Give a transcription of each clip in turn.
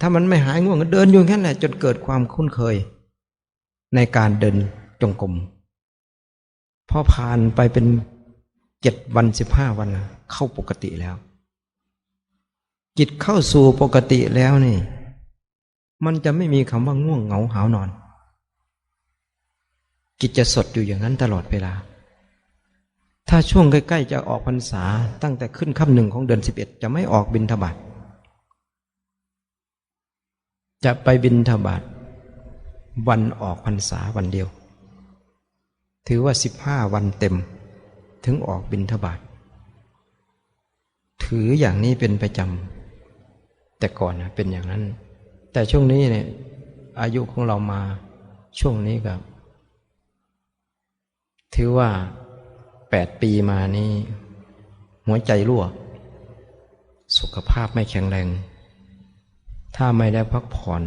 ถ้ามันไม่หายง่วงก็เดินอยู่แค่นั้นแหละจนเกิดความคุ้นเคย ในการเดินจงกรมพอผ่านไปเป็นเจ็ดวันสิบห้าวันเข้าปกติแล้ว จิตเข้าสู่ปกติแล้วนี่ มันจะไม่มีคำว่าง่วงเหงาหาวนอน จิตจะสดอยู่อย่างนั้นตลอดเวลา ถ้าช่วงใกล้ ๆ จะออกพรรษาตั้งแต่ขึ้นค่ำหนึ่งของเดือนสิบเอ็ดจะไม่ออกบินทบาท จะไปบินทบาทวันออกพรรษาวันเดียว ถือว่าสิบห้าวันเต็ม ถึงออกบินทบาทถืออย่างนี้เป็นประจำแต่ก่อนนะเป็นอย่างนั้น แต่ช่วงนี้เนี่ยอายุของเรามาช่วงนี้กับถือว่าแปดปีมานี้ หัวใจรั่ว สุขภาพไม่แข็งแรง ถ้าไม่ได้พักผ่อน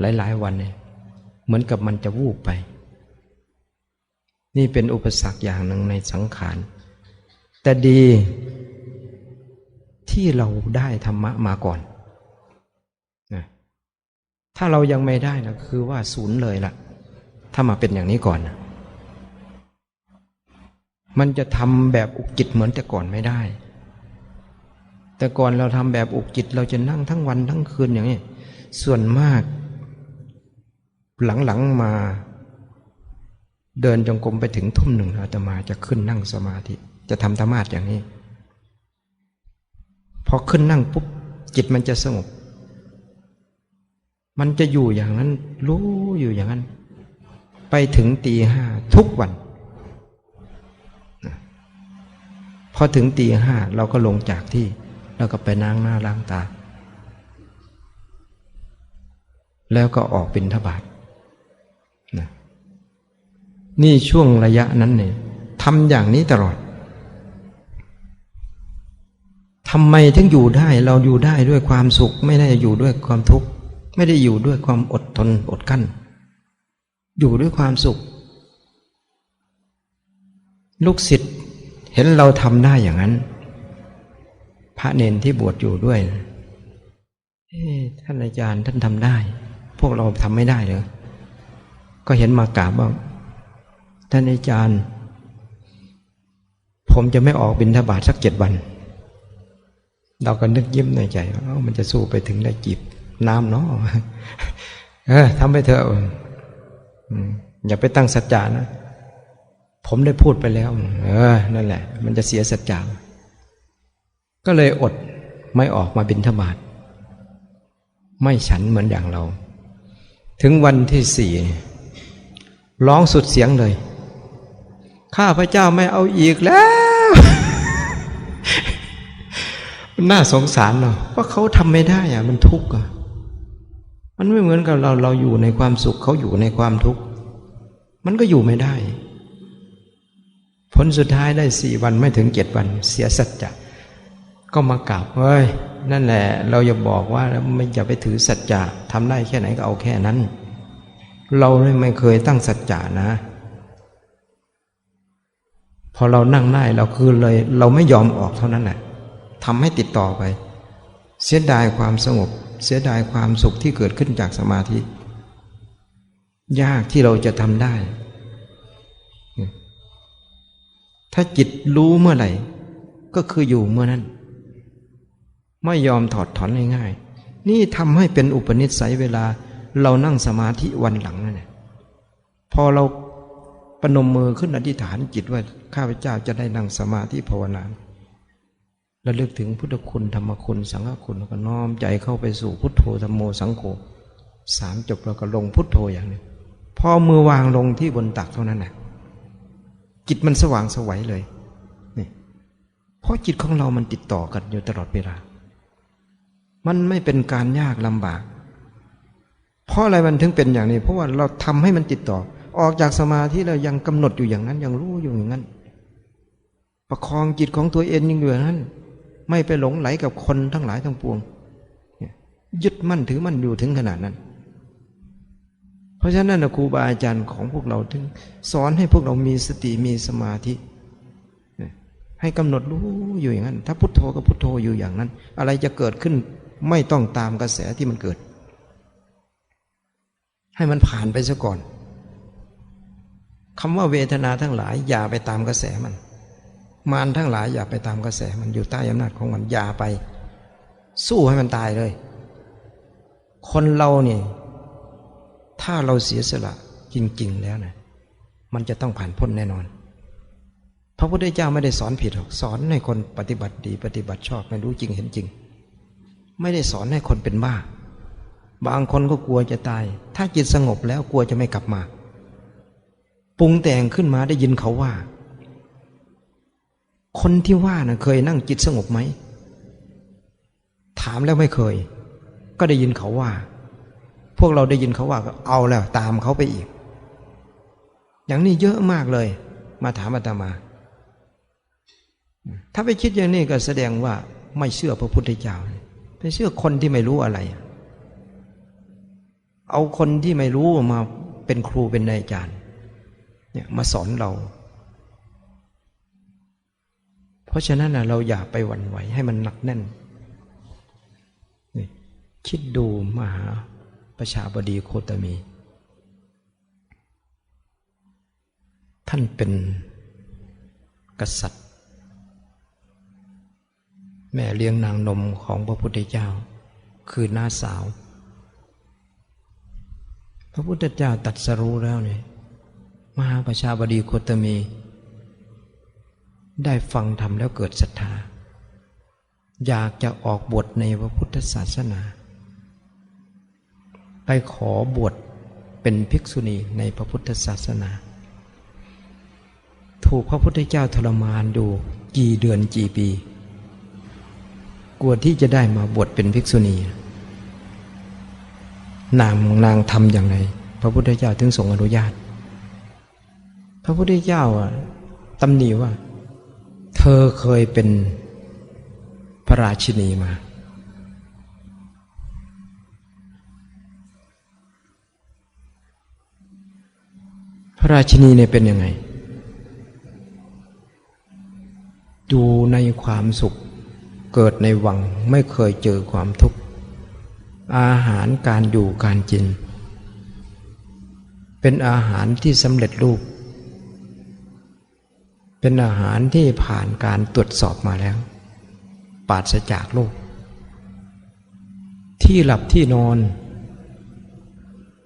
หลาย ๆ วันเนี่ยเหมือนกับมันจะวูบไป นี่เป็นอุปสรรคอย่างหนึ่งในสังขารแต่ดีที่เราได้ธรรมะมาก่อนนะถ้าเรายังไม่ได้นะคือว่าศูนย์เลยละ่ะ ถ้ามาเป็นอย่างนี้ก่อนนะมันจะทำแบบอุกจิตเหมือนแต่ก่อนไม่ได้ แต่ก่อนเราทำแบบอุกจิต เราจะนั่งทั้งวันทั้งคืนอย่างนี้ ส่วนมาก หลังๆมา เดินจงกรมไปถึงทุ่มหนึ่งอาตมาจะขึ้นนั่งสมาธิ จะทำธรรมาทอย่างนี้ พอขึ้นนั่งปุ๊บจิตมันจะสงบ มันจะอยู่อย่างนั้น รู้อยู่อย่างนั้น ไปถึงตีห้าทุกวันพอถึงตีห้าเราก็ลงจากที่ แล้วก็ไปนั่งหน้าล้างตา แล้วก็ออกบินทบาทนะนี่ช่วงระยะนั้นเนี่ยทำอย่างนี้ตลอดทำไมถึงอยู่ได้เราอยู่ได้ด้วยความสุข ไม่ได้อยู่ด้วยความทุกข์ ไม่ได้อยู่ด้วยความอดทนอดกั้น อยู่ด้วยความสุข ลูกศิษย์เห็นเราทำได้อย่างนั้น พระเนนที่บวชอยู่ด้วยท่านอาจารย์ท่านทำได้ พวกเราทำไม่ได้เลยก็เห็นมากราบว่าท่านอาจารย์ ผมจะไม่ออกบินทบาทสักเจ็ดวัน เราก็นึกยิ้มในใจว่ามันจะสู้ไปถึงได้จีบน้ำเนาะเออทำไปเถอะอย่าไปตั้งสัจจานะ ผมได้พูดไปแล้ว เออ นั่นแหละ มันจะเสียสัจจะ ก็เลยอดไม่ออกมาบินธบาตไม่ฉันเหมือนอย่างเรา ถึงวันที่สี่ร้องสุดเสียงเลย ข้าพระเจ้าไม่เอาอีกแล้ว น่าสงสารเนาะว่าเขาทำไม่ได้อะมันทุกข์อะมันไม่เหมือนกับเราเราอยู่ในความสุขเขาอยู่ในความทุกข์ มันก็อยู่ไม่ได้ ผลสุดท้ายได้สี่วันไม่ถึงเจ็ดวันเสียสัจจะ ก็มากราบเฮ้ยนั่นแหละ เราอย่าบอกว่าไม่อย่าไปถือสัจจะทำได้แค่ไหนก็เอาแค่นั้น เราไม่เคยตั้งสัจจะนะ พอเรานั่งได้เราคือเลย เราไม่ยอมออกเท่านั้นแหละทำให้ติดต่อไป เสียดายความสงบ เสียดายความสุขที่เกิดขึ้นจากสมาธิ ยากที่เราจะทำได้ ถ้าจิตรู้เมื่อไหร่ ก็คืออยู่เมื่อนั้น ไม่ยอมถอดถอนง่ายๆนี่ทำให้เป็นอุปนิสัยเวลาเรานั่งสมาธิวันหลังนั่นแหละพอเราปนมมือขึ้นอธิษฐานจิตว่าข้าพเจ้าจะได้นั่งสมาธิภาวนาและเลือกถึงพุทธคุณธรรมคุณสังฆคุณแล้วก็น้อมใจเข้าไปสู่พุทโธธรรมโมสังโฆสามจบแล้วก็ลงพุทโธอย่างนี้พอมือวางลงที่บนตักเท่านั้นแหละจิตมันสว่างสวัยเลยนี่เพราะจิตของเรามันติดต่อกันอยู่ตลอดเวลา มันไม่เป็นการยากลำบาก เพราะอะไรมันถึงเป็นอย่างนี้ เพราะว่าเราทำให้มันติดต่อ ออกจากสมาธิเรายังกำหนดอยู่อย่างนั้น ยังรู้อยู่อย่างนั้น ประคองจิตของตัวเองยังอยู่อย่างนั้น ไม่ไปหลงไหลกับคนทั้งหลายทั้งปวงยึดมั่นถือมั่นอยู่ถึงขนาดนั้น เพราะฉะนั้นครูบาอาจารย์ของพวกเราถึง สอนให้พวกเรามีสติมีสมาธิ ให้กำหนดรู้อยู่อย่างนั้น ถ้าพุทโธก็พุทโธอยู่อย่างนั้น อะไรจะเกิดขึ้น ไม่ต้องตามกระแสที่มันเกิด ให้มันผ่านไปซะก่อนคำว่าเวทนาทั้งหลาย อย่าไปตามกระแสมัน มารทั้งหลายอย่าไปตามกระแสมันอยู่ใต้อำนาจของมันอย่าไป สู้ให้มันตายเลย คนเราเนี่ยถ้าเราเสียสละจริง ๆ แล้วนะมันจะต้องผ่านพ้นแน่นอน พระพุทธเจ้าไม่ได้สอนผิดหรอกสอนให้คนปฏิบัติดี ปฏิบัติชอบไม่รู้จริงเห็นจริง ไม่ได้สอนให้คนเป็นบ้า บางคนก็กลัวจะตาย ถ้าจิตสงบแล้วกลัวจะไม่กลับมา ปรุงแต่งขึ้นมาได้ยินเขาว่า คนที่ว่านะ่ะเคยนั่งจิตสงบไหม ถามแล้วไม่เคย ก็ได้ยินเขาว่า พวกเราได้ยินเขาว่าก็เอาแล้วตามเขาไปอีก อย่างนี้เยอะมากเลย มาถามอาตมา ถ้าไปคิดอย่างนี้ก็แสดงว่าไม่เชื่อพระพุทธเจ้า เชื่อคนที่ไม่รู้อะไร เอาคนที่ไม่รู้มาเป็นครูเป็นนายอาจารย์เนี่ยมาสอนเรา เพราะฉะนั้นนะเราอย่าไปหวั่นไหวให้มันหนักแน่นนี่คิดดูมหาประชาบดีโคตมี ท่านเป็นกษัตริย์ แม่เลี้ยงนางนมของพระพุทธเจ้า คือน้าสาว พระพุทธเจ้าตัดสรู้แล้วเนี่ยมหาประชาบดีโคตมี ได้ฟังธรรมแล้วเกิดศรัทธา อยากจะออกบวชในพระพุทธศาสนา ไปขอบวชเป็นภิกษุณีในพระพุทธศาสนา ถูกพระพุทธเจ้าทรมานดูกี่เดือนกี่ปี ลัวที่จะได้มาบวชเป็นภิกษุณี นางนางทำอย่างไร พระพุทธเจ้าถึงทรงอนุญาต พระพุทธเจ้าตำหนิว่า เธอเคยเป็นพระราชินีมา พระราชินีเนี่ยเป็นยังไง ดูในความสุข เกิดในวังไม่เคยเจอความทุกข์ อาหารการอยู่การกิน เป็นอาหารที่สำเร็จรูป เป็นอาหารที่ผ่านการตรวจสอบมาแล้ว ปราศจากโลกที่หลับที่นอน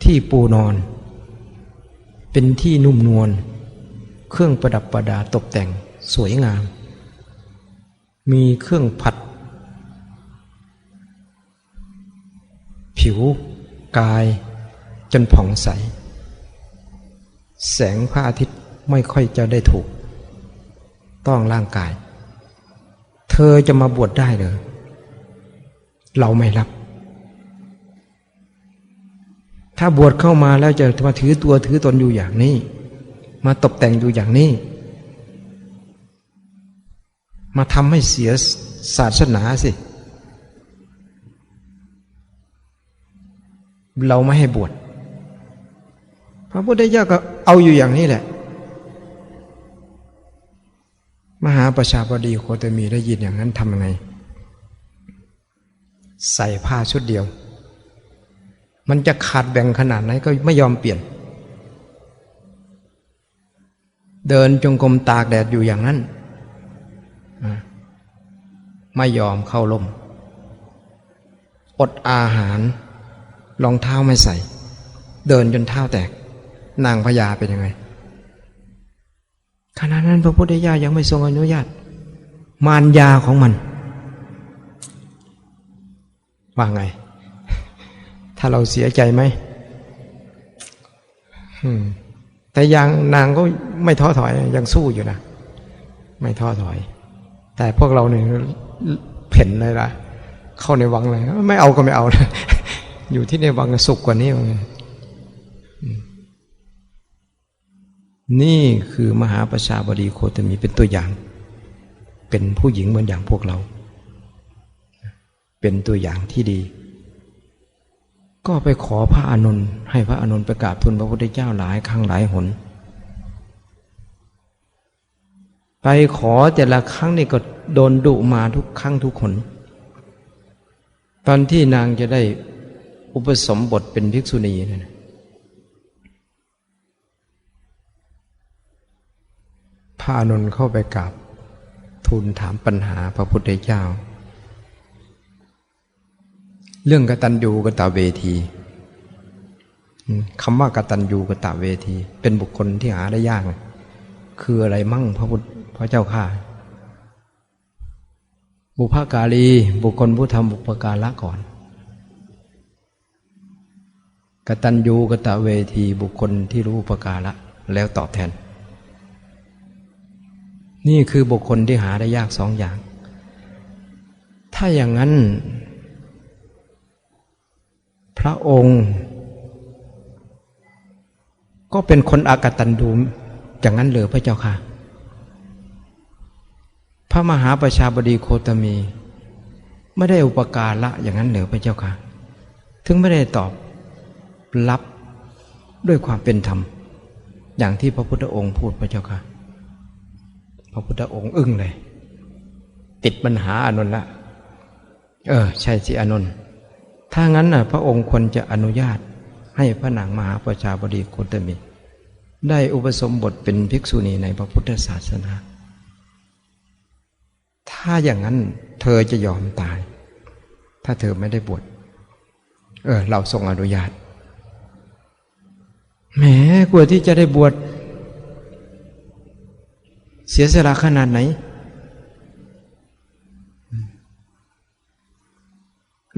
ที่ปูนอน เป็นที่นุ่มนวลเครื่องประดับประดาตกแต่งสวยงาม มีเครื่องผัด ผิว กาย จนผ่องใส แสงพระอาทิตย์ไม่ค่อยจะได้ถูก ต้องร่างกาย เธอจะมาบวชได้เหรอเราไม่รับ ถ้าบวชเข้ามาแล้วจะมาถือตัวถือตนอยู่อย่างนี้ มาตกแต่งอยู่อย่างนี้ มาทำให้เสียศาสนาสิ เราไม่ให้บวชพระพุทธเจ้าก็เอาอยู่อย่างนี้แหละ มหาประชาบดีโคตมีได้ยินอย่างนั้นทำยังไง ใส่ผ้าชุดเดียว มันจะขาดแบ่งขนาดไหนก็ไม่ยอมเปลี่ยน เดินจงกรมตากแดดอยู่อย่างนั้น ไม่ยอมเข้าล่ม อดอาหารรองเท้าไม่ใส่ เดินจนเท้าแตก นางพญาเป็นยังไงขณะนั้นพระพุทธเจ้ายังไม่ทรงอนุญาต มารยาของมัน ว่าไง ถ้าเราเสียใจไหมแต่ยังนางก็ไม่ท้อถอยยังสู้อยู่นะ ไม่ท้อถอย แต่พวกเราเนี่ย เพ่นเลยล่ะเข้าในวังเลยไม่เอาก็ไม่เอานะอยู่ที่ในวังสุขกว่านี้เลยนี่คือมหาประชาบดีโคตมีเป็นตัวอย่าง เป็นผู้หญิงเหมือนอย่างพวกเรา เป็นตัวอย่างที่ดี ก็ไปขอพระอานนท์ให้พระอานนท์ไปกราบทูลพระพุทธเจ้าหลายครั้งหลายหน ไปขอแต่ละครั้งนี่ก็โดนดุมาทุกครั้งทุกคน ตอนที่นางจะได้อุปสมบทเป็นภิกษุณีนั่นนะพระอานนเข้าไปกราบทูลถามปัญหาพระพุทธเจ้า เรื่องกตัญญูกตาเวทีคำว่ากตัญญูกตเวที เป็นบุคคลที่หาได้ยาก คืออะไรมั่งพระพุทธ พระเจ้าข้าบุพการีบุคคลผู้ทำบุปการละก่อน กตัญญูกตะเวทีบุคคลที่รู้อุปการละแล้วตอบแทน นี่คือบุคคลที่หาได้ยากสองอย่าง ถ้าอย่างนั้น พระองค์ ก็เป็นคนอากตันดูอย่างนั้นเลยพระเจ้าค่ะ พระมหาประชาบดีโคตมี ไม่ได้อุปการละอย่างนั้นเลยพระเจ้าค่ะ ถึงไม่ได้ตอบรับด้วยความเป็นธรรม อย่างที่พระพุทธองค์พูดพระเจ้าค่ะ พระพุทธองค์อึ้งเลย ติดปัญหาอานนละ เออ ใช่สิอานนถ้างั้นน่ะ พระองค์ควรจะอนุญาตให้พระนางมหาประชาบดีโคตมี ได้อุปสมบทเป็นภิกษุณีในพระพุทธศาสนา ถ้าอย่างนั้นเธอจะยอมตาย ถ้าเธอไม่ได้บวชเออ เราทรงอนุญาตแหมกว่าที่จะได้บวชเสียสละขนาดไหน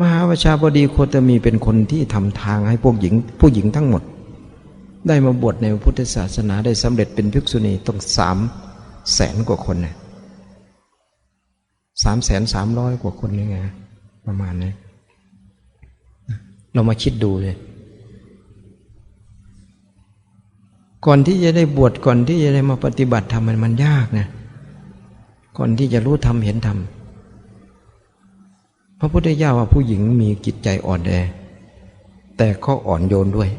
มหาวชาบดีโคตมีเป็นคนที่ทำทางให้พวกหญิง ผู้หญิงทั้งหมด ได้มาบวชในพุทธศาสนาได้สำเร็จเป็นภิกษุณีต้องสามแสนกว่าคนนะ สามแสนสามร้อยกว่าคนนี่ไงประมาณนี้เรามาคิดดูเลย ก่อนที่จะได้บวชก่อนที่จะได้มาปฏิบัติธรรมมันมันยากนะก่อนที่จะรู้ธรรมเห็นธรรมพระพุทธเจ้าว่าผู้หญิงมีจิตใจอ่อนแอแต่ก็อ่อนโยนด้วย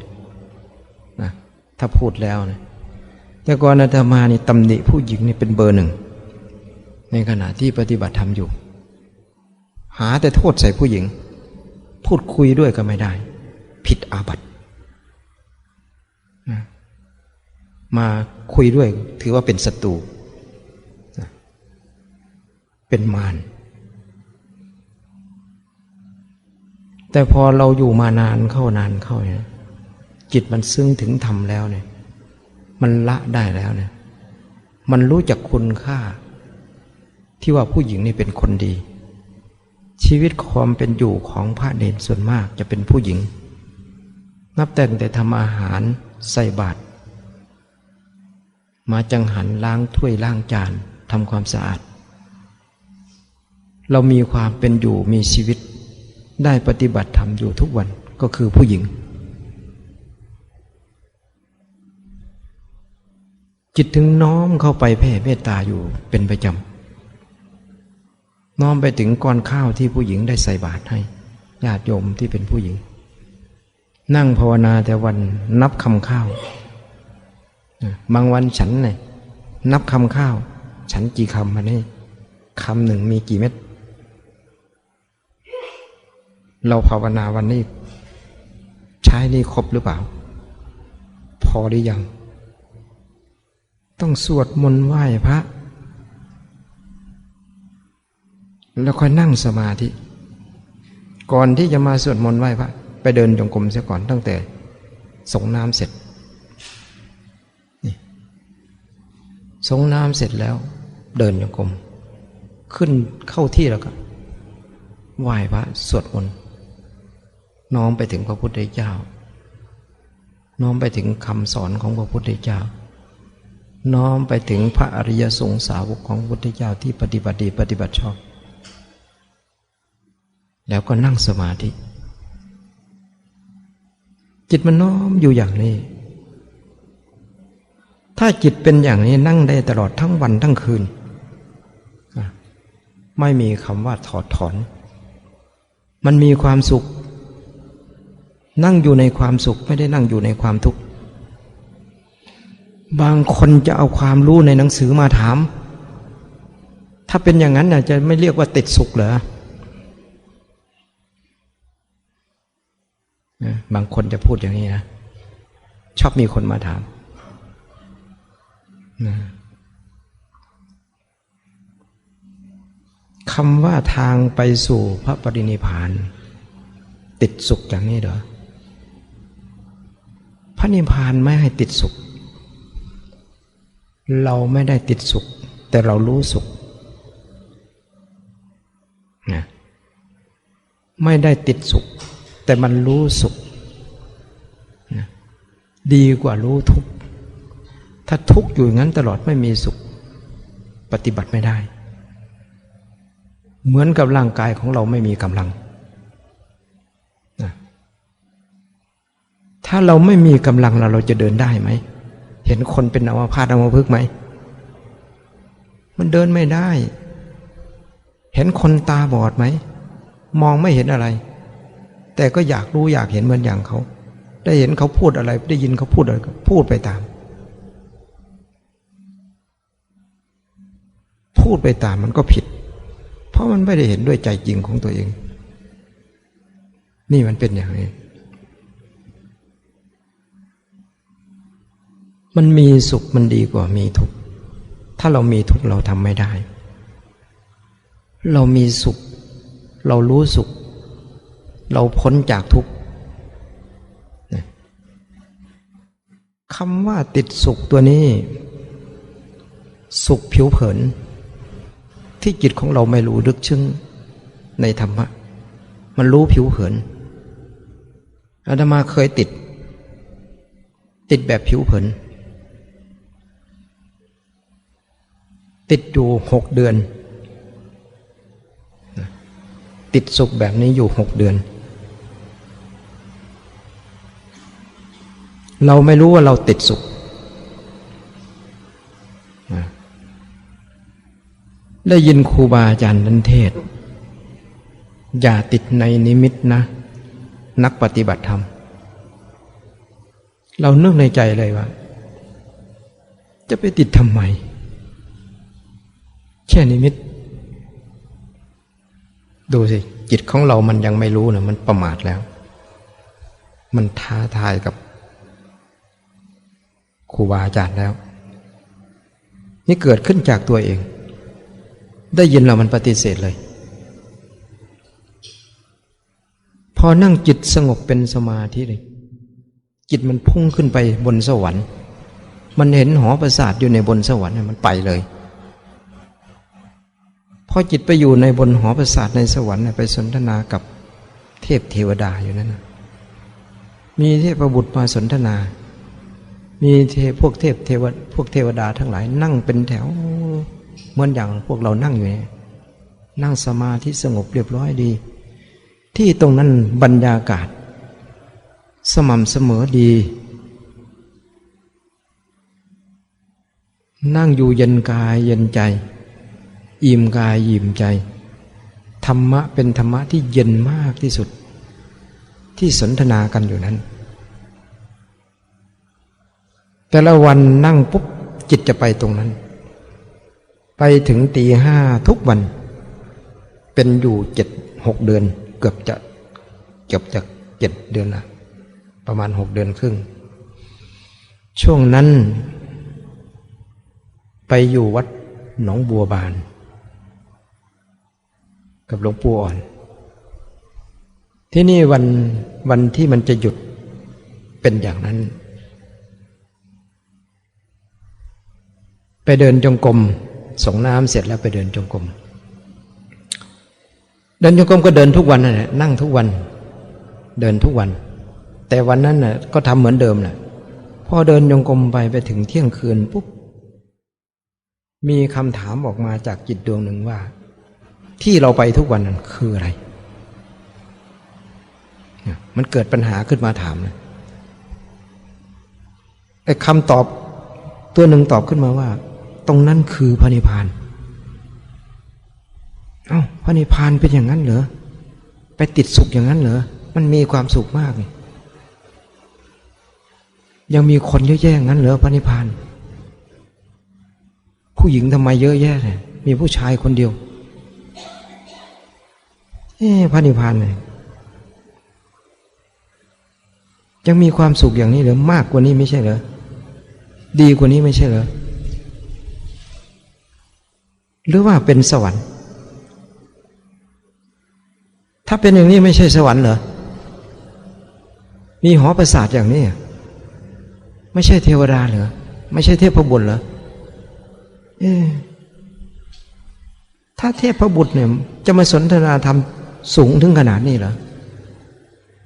นะถ้าพูดแล้วนะแต่ก่อนอาตมานี่ตำหนิผู้หญิงนี่เป็นเบอร์หนึ่ง ในขณะที่ปฏิบัติธรรมอยู่ หาแต่โทษใส่ผู้หญิง พูดคุยด้วยก็ไม่ได้ ผิดอาบัติมาคุยด้วยถือว่าเป็นศัตรูเป็นมารแต่พอเราอยู่มานานเข้านานเข้าเนี่ยจิตมันซึ้งถึงธรรมแล้วเนี่ย มันละได้แล้วเนี่ย มันรู้จักคุณค่า ที่ว่าผู้หญิงนี่เป็นคนดี ชีวิตความเป็นอยู่ของพระเนรส่วนมากจะเป็นผู้หญิง นับแต่งแต่ทำอาหารใส่บาตรมาจังหันล้างถ้วยล้างจานทำความสะอาด เรามีความเป็นอยู่มีชีวิต ได้ปฏิบัติธรรมอยู่ทุกวันก็คือผู้หญิง จิตถึงน้อมเข้าไปแผ่เมตตาอยู่เป็นประจำ น้อมไปถึงก้อนข้าวที่ผู้หญิงได้ใส่บาตรให้ญาติโยมที่เป็นผู้หญิง นั่งภาวนาแต่วันนับคำข้าวบางวันฉันเนี่ยนับคำข้าว ฉันกี่คำมาเนี่ยคำหนึ่งมีกี่เม็ด เราภาวนาวันนี้ ใช้นี่ครบหรือเปล่า พอหรือยัง ต้องสวดมนต์ไหว้พระ แล้วค่อยนั่งสมาธิ ก่อนที่จะมาสวดมนต์ไหว้พระไปเดินจงกรมเสียก่อนตั้งแต่สงน้ำเสร็จสงน้ำเสร็จแล้ว เดินจงกรมขึ้นเข้าที่แล้วก็ไหว้พระสวดมนต์น้อมไปถึงพระพุทธเจ้า น้อมไปถึงคำสอนของพระพุทธเจ้า น้อมไปถึงพระอริยสงสาวกของพระพุทธเจ้าที่ปฏิบัติดีปฏิบัติชอบ แล้วก็นั่งสมาธิ จิตมันน้อมอยู่อย่างนี้ ถ้าจิตเป็นอย่างนี้นั่งได้ตลอดทั้งวันทั้งคืน ไม่มีคำว่าถอดถอน มันมีความสุข นั่งอยู่ในความสุขไม่ได้นั่งอยู่ในความทุกข์ บางคนจะเอาความรู้ในหนังสือมาถาม ถ้าเป็นอย่างนั้นน่ะจะไม่เรียกว่าติดสุขเหรอ นะบางคนจะพูดอย่างนี้นะชอบมีคนมาถามนะคำว่าทางไปสู่พระปรินิพาน ติดสุขอย่างนี้เหรอพระนิพพานไม่ให้ติดสุข เราไม่ได้ติดสุข แต่เรารู้สุขนะไม่ได้ติดสุข แต่มันรู้สุขนะดีกว่ารู้ทุกข์ถ้าทุกข์อยู่อย่างนั้นตลอดไม่มีสุข ปฏิบัติไม่ได้ เหมือนกับร่างกายของเราไม่มีกำลังนะถ้าเราไม่มีกำลังเราเราจะเดินได้ไหม เห็นคนเป็นอัมพาตอัมพฤกไหม มันเดินไม่ได้ เห็นคนตาบอดไหม มองไม่เห็นอะไร แต่ก็อยากรู้อยากเห็นเหมือนอย่างเขา ได้เห็นเขาพูดอะไร ได้ยินเขาพูดอะไรพูดไปตาม พูดไปตามมันก็ผิด เพราะมันไม่ได้เห็นด้วยใจจริงของตัวเอง นี่มันเป็นอย่างนี้ มันมีสุขมันดีกว่ามีทุกข์ถ้าเรามีทุกข์เราทำไม่ได้ เรามีสุข เรารู้สุข เราพ้นจากทุกข์คำว่าติดสุขตัวนี้ สุขผิวเผิน ที่จิตของเราไม่รู้ลึกซึ้งในธรรมะ มันรู้ผิวเผินอาตมาเคยติด ติดแบบผิวเผิน ติดอยู่หกเดือน ติดสุขแบบนี้อยู่หกเดือน เราไม่รู้ว่าเราติดสุข ได้ยินครูบาอาจารย์นันเทศ อย่าติดในนิมิตนะ นักปฏิบัติธรรม เรานึกในใจเลยว่า จะไปติดทำไม แค่นิมิต ดูสิ จิตของเรามันยังไม่รู้นะมันประมาทแล้ว มันท้าทายกับ ครูบาอาจารย์แล้ว นี่เกิดขึ้นจากตัวเอง ได้ยินเรามันปฏิเสธเลย พอนั่งจิตสงบเป็นสมาธิเลยจิตมันพุ่งขึ้นไปบนสวรรค์ มันเห็นหอประสาทอยู่ในบนสวรรค์มันไปเลยพอจิตไปอยู่ในบนหอประสาทในสวรรค์ไปสนทนากับเทพเทวดาอยู่นั่นนะมีเทพบุตรมาสนทนา มีเทพวกเทพเทวพวกเทวดาทั้งหลายนั่งเป็นแถวเหมือนอย่างพวกเรานั่งอยู่เนี่ยนั่งสมาธิสงบเรียบร้อยดี ที่ตรงนั้นบรรยากาศ สม่ำเสมอดี นั่งอยู่เย็นกายเย็นใจ อิ่มกายอิ่มใจ ธรรมะเป็นธรรมะที่เย็นมากที่สุด ที่สนทนากันอยู่นั้น แต่ละวันนั่งปุ๊บจิตจะไปตรงนั้น ไปถึงตีห้าทุกวัน เป็นอยู่เจ็ดหกเดือน เกือบจะเกือบจะเจ็ดเดือนละประมาณหกเดือนครึ่ง ช่วงนั้น ไปอยู่วัดหนองบัวบาน กับหลวงปู่อ่อน ที่นี่วันวันที่มันจะหยุดเป็นอย่างนั้น ไป เดินจงกรมส่งน้ำเสร็จแล้วไปเดินจงกรมเดินจงกรมก็เดินทุกวันนั่นแหละนั่งทุกวัน เดินทุกวัน แต่วันนั้นน่ะก็ทำเหมือนเดิมแหละพอเดินจงกรมไปไปถึงเที่ยงคืนปุ๊บมีคำถามออกมาจากจิตดวงหนึ่งว่า ที่เราไปทุกวันนั้นคืออะไร มันเกิดปัญหาขึ้นมาถามนะไอ้คำตอบตัวหนึ่งตอบขึ้นมาว่า ตรงนั้นคือพระนิพพาน เอา้าพระนิพพานเป็นอย่างนั้นเหรอ ไปติดสุขอย่างนั้นเหรอ มันมีความสุขมากเลยยังมีคนเยอะแยะงั้นเหรอพระนิพพาน ผู้หญิงทำไมเยอะแยะเนี่ยมีผู้ชายคนเดียว เอ๊พระนิพพานเนี่ยยังมีความสุขอย่างนี้เหรอมากกว่านี้ไม่ใช่เหรอดีกว่านี้ไม่ใช่เหรอ หรือว่าเป็นสวรรค์ ถ้าเป็นอย่างนี้ไม่ใช่สวรรค์เหรอ มีหอประสาทอย่างนี้ ไม่ใช่เทวดาเหรอ ไม่ใช่เทพบุตรเหรอเอถ้าเทพบุตรเนี่ย จะมาสนทนาธรรมสูงถึงขนาดนี้เหรอ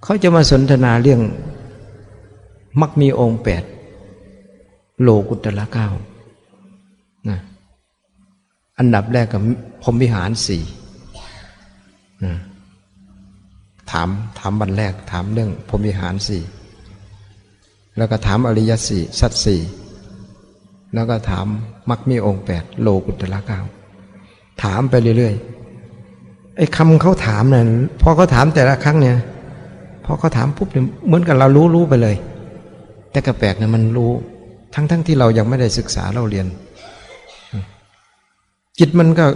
เขาจะมาสนทนาเรื่องมักมีองค์แปดโลกุตละเก้านะ อันดับแรกกับพรมวิหารสี่ถามถามบันแรกถามเรื่องพรมวิหารสี่แล้วก็ถามอริยสี่สัตสี่แล้วก็ถามมักมีองค์แปดโลกุตละเก้าถามไปเรื่อยๆไอ้คำเขาถามเนี่ยพอเขาถามแต่ละครั้งเนี่ยพอเขาถามปุ๊บเนี่ยเหมือนกับเรารู้รู้ไปเลย แต่กระแปลกเนี่ยมันรู้ ทั้งๆทที่เรายังไม่ได้ศึกษาเราเรียน จิตมันก็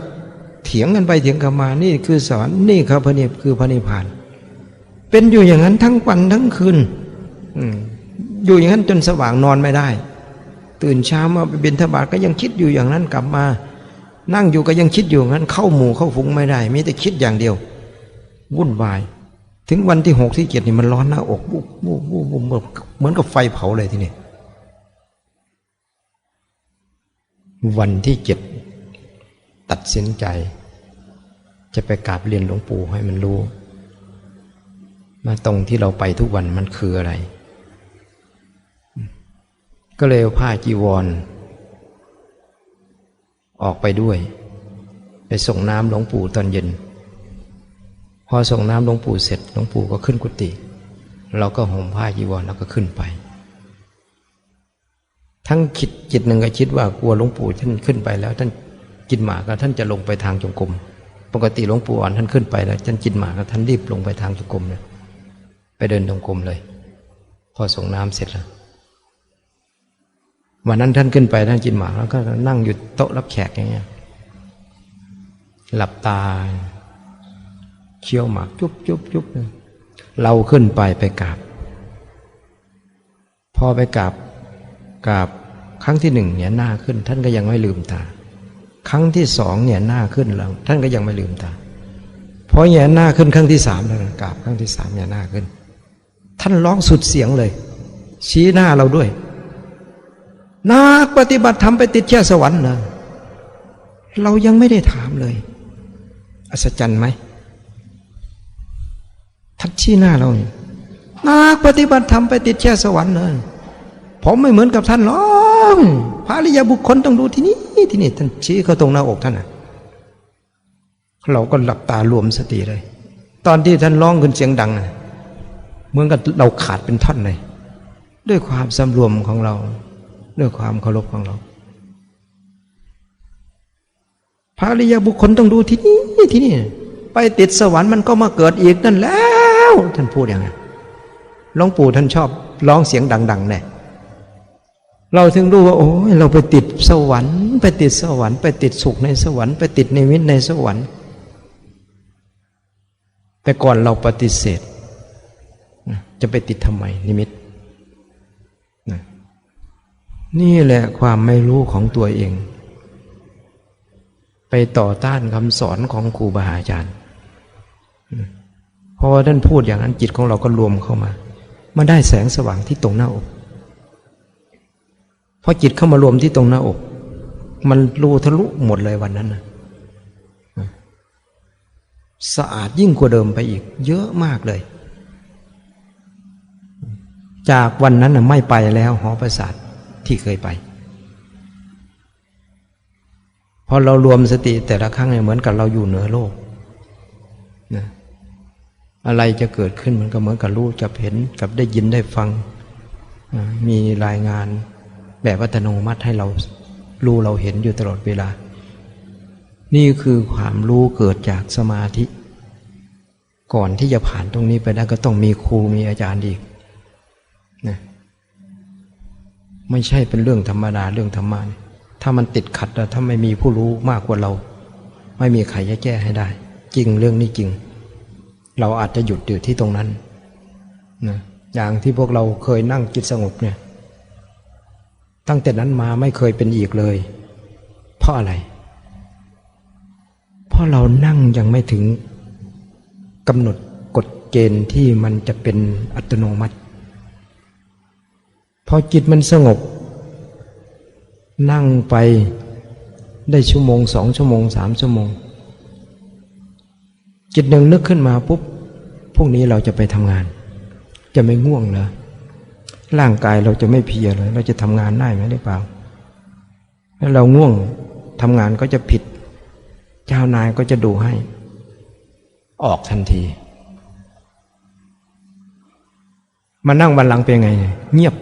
เถียงกันไปเถียงกันมานี่คือสอนนี่ครับพระนิพคือพระนิพพาน เป็นอยู่อย่างนั้นทั้งวันทั้งคืนอยู่อย่างนั้นจนสว่างนอนไม่ได้ ตื่นเช้ามาไปบิณฑบาตก็ยังคิดอยู่อย่างนั้นกลับมา นั่งอยู่ก็ยังคิดอยู่งั้น เข้าหมู่เข้าฝูงไม่ได้มีแต่คิดอย่างเดียว วุ่นวาย ถึงวันที่หกที่เจ็ดนี่มันร้อนหน้าอกบุบบุบบุบบุบเหมือนกับไฟเผาเลยทีนี้วันที่เจ็ด ตัดสินใจ จะไปกราบเรียนหลวงปู่ให้มันรู้มาตรงที่เราไปทุกวันมันคืออะไร ก็เลยเอาผ้าจีวร ออกไปด้วย ไปส่งน้ำหลวงปู่ตอนเย็น พอส่งน้ำหลวงปู่เสร็จหลวงปู่ก็ขึ้นกุฏิเราก็ห่มผ้าจีวรแล้วก็ขึ้นไป ทั้งคิดจิตหนึ่งก็คิดว่ากลัวหลวงปู่ท่านขึ้นไปแล้วท่าน กินหมาก็ท่านจะลงไปทางจงกรมปกติหลวงปู่อ่อนท่านขึ้นไปแล้วท่านกินหมาก็ท่านรีบลงไปทางจงกรมเลยไปเดินจงกรมเลย พอส่งน้ำเสร็จแล้ววันนั้นท่านขึ้นไปท่านกินหมากแล้วก็นั่งอยู่โต๊ะรับแขกอย่างเงี้ยหลับตาเคี้ยวหมากจุบจุบจุบเราขึ้นไปไปกราบพอไปกราบกราบครั้งที่หนึ่งเนี่ยหน้าขึ้น ท่านก็ยังไม่ลืมตา ครั้งที่สองเนี่ยหน้าขึ้นแล้ว ท่านก็ยังไม่ลืมตาพอเนี่ยหน้าขึ้นครั้งที่สามแล้วกราบครั้งที่สามเนี่ยหน้าขึ้น ท่านร้องสุดเสียงเลย ชี้หน้าเราด้วยนักปฏิบัติธรรมไปติดเชื้อสวรรค์นะเรายังไม่ได้ถามเลย อัศจรรย์ไหมทัดชี้หน้าเราเนี่ยนักปฏิบัติธรรมไปติดเชื้อสวรรค์เลยผมไม่เหมือนกับท่านหรอกพระริยบุคคลต้องดูที่นี่ ที่นี่ท่านชี้เขาตรงหน้าอกท่านนะเราก็หลับตารวมสติเลย ตอนที่ท่านร้องขึ้นเสียงดังเหมือนกับเราขาดเป็นท่อนเลย ด้วยความสำรวมของเรา ด้วยความเคารพของเรา พระริยาบุคคลต้องดูที่นี่ที่นี่ ไปติดสวรรค์มันก็มาเกิดอีกนั่นแล้ว ท่านพูดอย่างนั้นหลวงปู่ท่านชอบร้องเสียงดัง ๆ เนี่ย เราถึงรู้ว่า โอ้ยเราไปติดสวรรค์ ไปติดสวรรค์ไปติดสุขในสวรรค์ไปติดในวิตในสวรรค์ แต่ก่อนเราปฏิเสธ จะไปติดทำไมนิมิตนี่แหละความไม่รู้ของตัวเอง ไปต่อต้านคำสอนของครูบาอาจารย์พราะว่าท่านพูดอย่างนั้นจิตของเราก็รวมเข้ามามาได้แสงสว่างที่ตรงหน้าอก พอจิตเข้ามารวมที่ตรงหน้าอก มันรูทะลุหมดเลยวันนั้นนะสะอาดยิ่งกว่าเดิมไปอีก เยอะมากเลย จากวันนั้นนะไม่ไปแล้วหอประสาทที่เคยไปพอเรารวมสติแต่ละครั้งเนี่ยเหมือนกับเราอยู่เหนือโลกนะอะไรจะเกิดขึ้นมันก็เหมือนกับรู้จะเห็นกับได้ยินได้ฟัง มีรายงาน แบบอัตโนมัติให้เรารู้เราเห็นอยู่ตลอดเวลา นี่คือความรู้เกิดจากสมาธิ ก่อนที่จะผ่านตรงนี้ไปได้ก็ต้องมีครูมีอาจารย์อีกนะไม่ใช่เป็นเรื่องธรรมดาเรื่องธรรมะถ้ามันติดขัดแล้วถ้าไม่มีผู้รู้มากกว่าเรา ไม่มีใครจะแก้ให้ได้ จริงเรื่องนี้จริง เราอาจจะหยุดอยู่ที่ตรงนั้นนะอย่างที่พวกเราเคยนั่งจิตสงบเนี่ย ตั้งแต่นั้นมาไม่เคยเป็นอีกเลย เพราะอะไร เพราะเรานั่งยังไม่ถึงกำหนดกฎเกณฑ์ที่มันจะเป็นอัตโนมัติ พอจิตมันสงบ นั่งไปได้ชั่วโมงสองชั่วโมงสามชั่วโมง จิตหนึ่งนึกขึ้นมาปุ๊บพรุ่งนี้เราจะไปทำงาน จะไม่ง่วงเหรอ ร่างกายเราจะไม่เพียเลย เราจะทำงานได้ไหมหรือเปล่าถ้าเราง่วงทำงานก็จะผิด เจ้านายก็จะดูให้ ออกทันที มานั่งบันลังเป็นไง เงียบ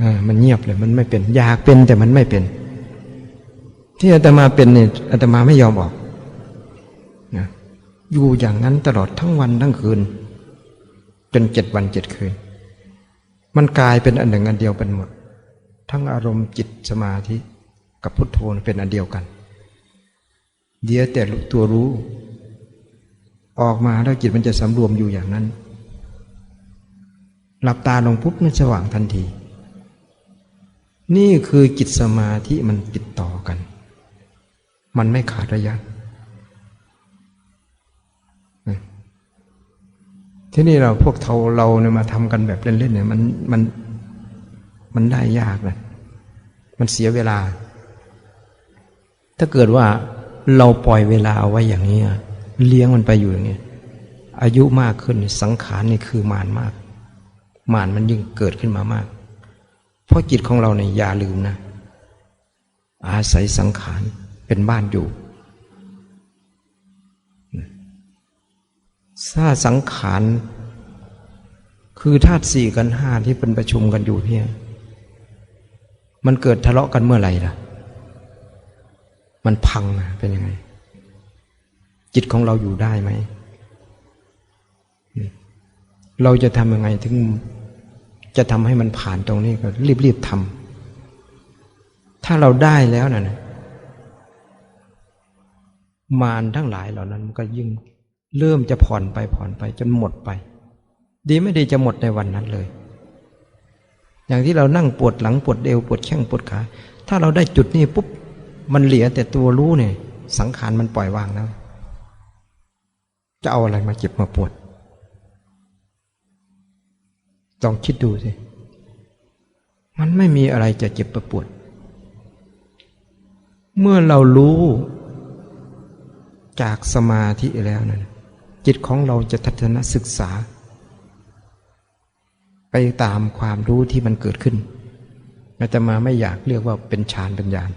อ่ามันเงียบเลย มันไม่เป็น อยากเป็นแต่มันไม่เป็น ที่อาตมาเป็นเนี่ยอาตมาไม่ยอมออกนะอยู่อย่างนั้นตลอดทั้งวันทั้งคืน จนเจ็ดวันเจ็ดคืน มันกลายเป็นอันหนึ่งอันเดียวเป็นหมด ทั้งอารมณ์จิตสมาธิกับพุทโธเป็นอันเดียวกัน เดี๋ยวแต่ตัวรู้ ออกมาแล้วจิตมันจะสำรวมอยู่อย่างนั้น หลับตาลงปุ๊บมันสว่างทันที นี่คือจิตสมาธิมันติดต่อกัน มันไม่ขาดระยะ ที่นี่เราพวกเราเราเนี่ยมาทำกันแบบเล่นๆเนี่ยมันมันมันได้ยากนะมันเสียเวลา ถ้าเกิดว่าเราปล่อยเวลาเอาไว้อย่างนี้เลี้ยงมันไปอยู่อย่างนี้อายุมากขึ้นสังขารนี่คือมานมาก มานมันยิ่งเกิดขึ้นมามาก เพราะจิตของเราเนี่ยอย่าลืมนะ อาศัยสังขารเป็นบ้านอยู่ ถ้าสังขารคือธาตุสี่กันห้าที่เป็นประชุมกันอยู่เนี่ย มันเกิดทะเลาะกันเมื่อไหร่ล่ะ มันพังนะเป็นยังไง จิตของเราอยู่ได้ไหม เราจะทำยังไงถึงจะทำให้มันผ่านตรงนี้ก็รีบๆทำถ้าเราได้แล้วนะ่ะมารทั้งหลายเหล่านั้นมันก็ยิ่ง เริ่มจะผ่อนไปผ่อนไปจนหมดไป ดีไม่ดีจะหมดในวันนั้นเลย อย่างที่เรานั่งปวดหลังปวดเอวปวดแข้งปวดขา ถ้าเราได้จุดนี้ปุ๊บมันเหลือแต่ตัวรู้เนี่ย สังขารมันปล่อยวางแล้ว จะเอาอะไรมาเจ็บมาปวดลองคิดดูสิมันไม่มีอะไรจะเจ็บประปวด เมื่อเรารู้จากสมาธิแล้วนะั่น จิตของเราจะทัศนศึกษา ไปตามความรู้ที่มันเกิดขึ้นอาตมาไม่อยากเรียกว่าเป็นฌานเป็นญาณ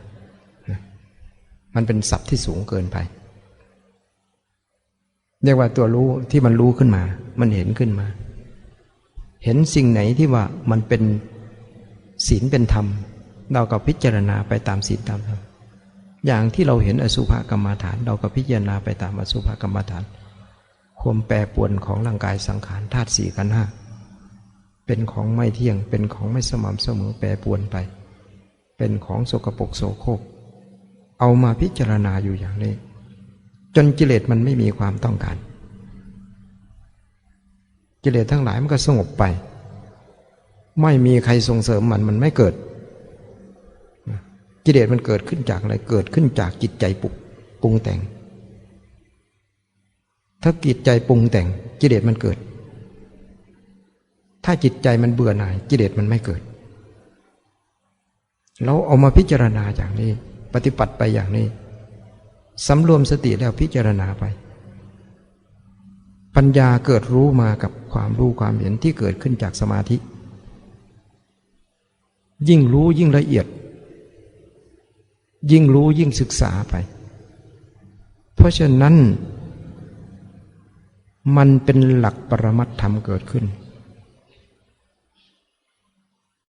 มันเป็นศัพท์ที่สูงเกินไป เรียกว่าตัวรู้ที่มันรู้ขึ้นมา มันเห็นขึ้นมา เห็นสิ่งไหนที่ว่ามันเป็นศีลเป็นธรรม เราก็พิจารณาไปตามศีลตามธรรมอย่างที่เราเห็นอสุภกรรมฐาน เราก็พิจารณาไปตามอสุภกรรมฐาน ความแปรปวนของร่างกายสังขารธาตุสี่กันห้าเป็นของไม่เที่ยงเป็นของไม่สม่ำเสมอแปรปวนไป เป็นของโสกปรกโสโครกเอามาพิจารณาอยู่อย่างนี้ จนกิเลสมันไม่มีความต้องการ กิเลสทั้งหลายมันก็สงบไป ไม่มีใครส่งเสริมมันมันไม่เกิด กิเลสมันเกิดขึ้นจากอะไรเกิดขึ้นจากจิตใจปุกปรุงแต่ง ถ้าจิตใจปรุงแต่งกิเลสมันเกิด ถ้าจิตใจมันเบื่อหน่ายกิเลสมันไม่เกิด เราเอามาพิจารณาอย่างนี้ ปฏิบัติไปอย่างนี้สำรวมสติแล้วพิจารณาไป ปัญญาเกิดรู้มากับความรู้ความเห็นที่เกิดขึ้นจากสมาธิ ยิ่งรู้ยิ่งละเอียด ยิ่งรู้ยิ่งศึกษาไป เพราะฉะนั้น มันเป็นหลักปรมัตธรรมเกิดขึ้น